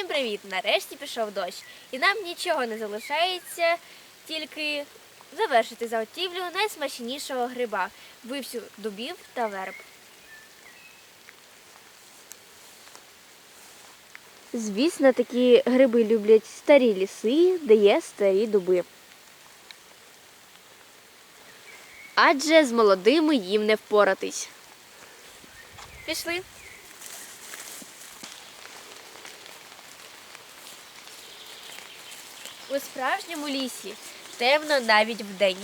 Всім привіт! Нарешті пішов дощ, і нам нічого не залишається, тільки завершити заготівлю найсмачнішого гриба вивсю дубів та верб. Звісно, такі гриби люблять старі ліси, де є старі дуби. Адже з молодими їм не впоратись. Пішли. У справжньому лісі темно навіть вдень.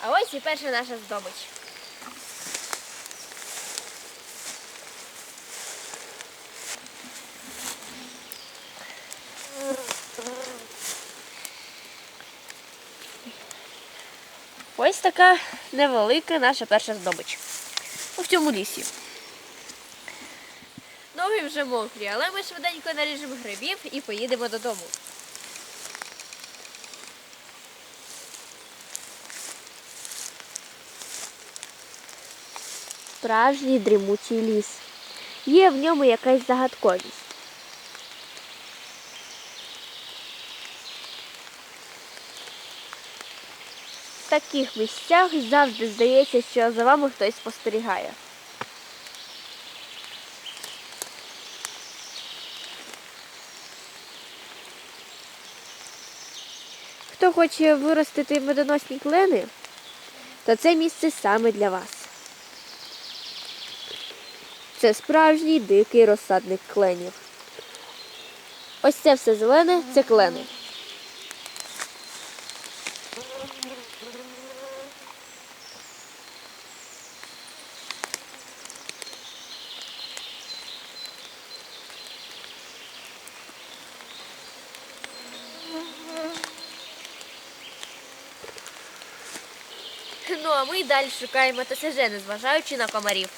А ось і перша наша здобич. Ось така невелика наша перша здобич. У цьому лісі. Ноги вже мокрі, але ми швиденько наріжемо грибів і поїдемо додому. Справжній дрімучий ліс. Є в ньому якась загадковість. В таких місцях завжди здається, що за вами хтось спостерігає. Хто хоче виростити медоносні клени, то це місце саме для вас. Це справжній дикий розсадник кленів. Ось це все зелене це клени. Ну, а ми далі шукаємо ТСЖ, незважаючи на комарів.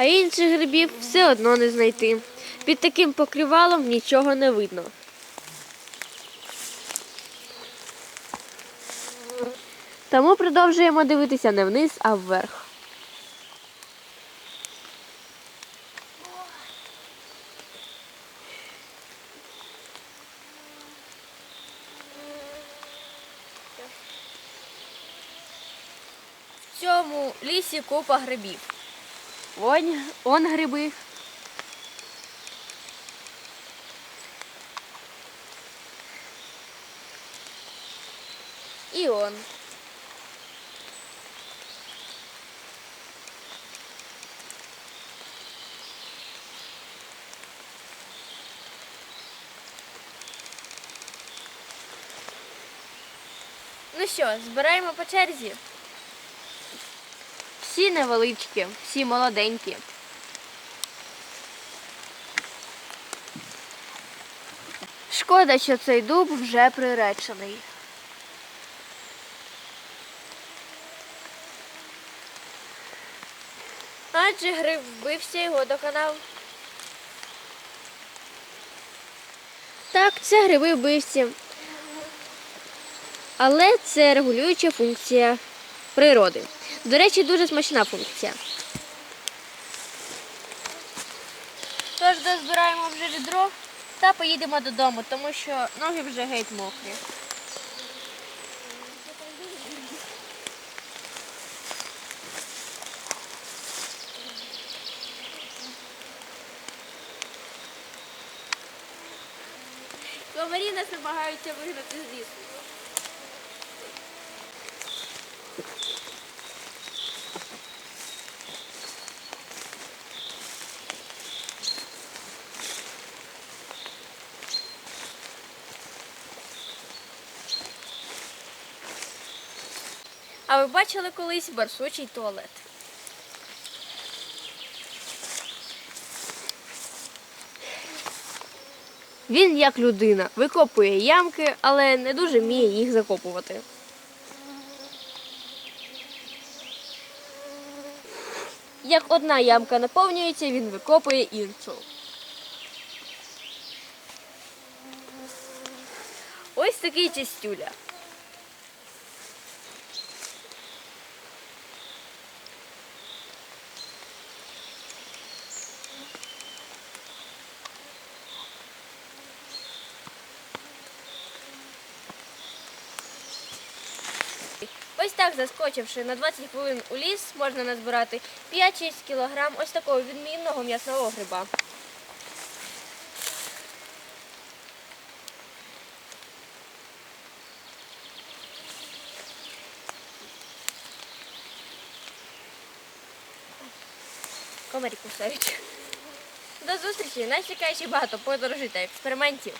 А інших грибів все одно не знайти. Під таким покривалом нічого не видно. Тому продовжуємо дивитися не вниз, а вверх. В цьому лісі купа грибів. Вон, он гриби. І он. Ну що, збираємо по черзі. Всі невеличкі, всі молоденькі. Шкода, що цей дуб вже приречений. Адже гриб вбився його доконав. Так, це гриби вбивці. Але це регулююча функція природи. До речі, дуже смачна функція. Тож дозбираємо вже відро та поїдемо додому, тому що ноги вже геть мокрі. Комарі нас намагаються вигнати з лісу. А ви бачили колись барсучий туалет? Він як людина, викопує ямки, але не дуже вміє їх закопувати. Як одна ямка наповнюється, він викопує іншу. Ось такий чистюля. Ось так, заскочивши на 20 хвилин у ліс, можна назбирати 5-6 кілограм ось такого відмінного м'ясного гриба. Комарі кусають. До зустрічі! Ще багато подорожей та експериментів.